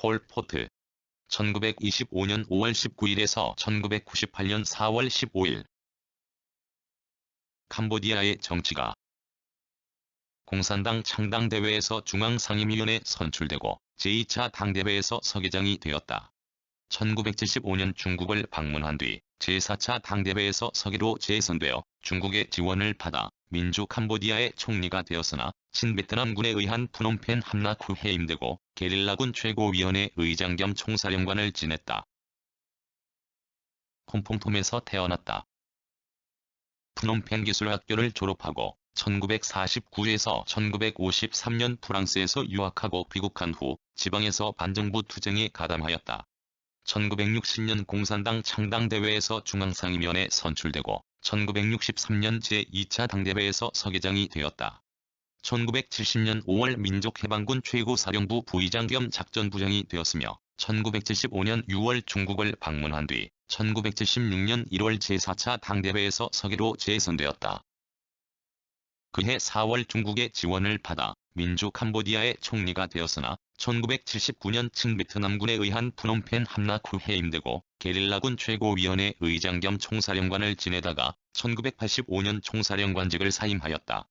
폴 포트 1925년 5월 19일에서 1998년 4월 15일 캄보디아의 정치가 공산당 창당대회에서 중앙상임위원회 선출되고 제2차 당대회에서 서기장이 되었다. 1975년 중국을 방문한 뒤 제4차 당대회에서 서기로 재선되어 중국의 지원을 받아 민주 캄보디아의 총리가 되었으나 친베트남군에 의한 푸놈펜 함락 후 해임되고 게릴라군 최고위원회 의장 겸 총사령관을 지냈다. 폼폼톰에서 태어났다. 푸놈펜 기술학교를 졸업하고 1949에서 1953년 프랑스에서 유학하고 귀국한 후 지방에서 반정부 투쟁에 가담하였다. 1960년 공산당 창당대회에서 중앙상임위원회 선출되고 1963년 제2차 당대회에서 서기장이 되었다. 1970년 5월 민족해방군 최고사령부 부의장 겸 작전부장이 되었으며 1975년 6월 중국을 방문한 뒤 1976년 1월 제4차 당대회에서 서기로 재선되었다. 그해 4월 중국의 지원을 받아 민주 캄보디아의 총리가 되었으나 1979년 친베트남군에 의한 푸놈펜 함락 후 해임되고 게릴라군 최고위원회 의장 겸 총사령관을 지내다가 1985년 총사령관직을 사임하였다.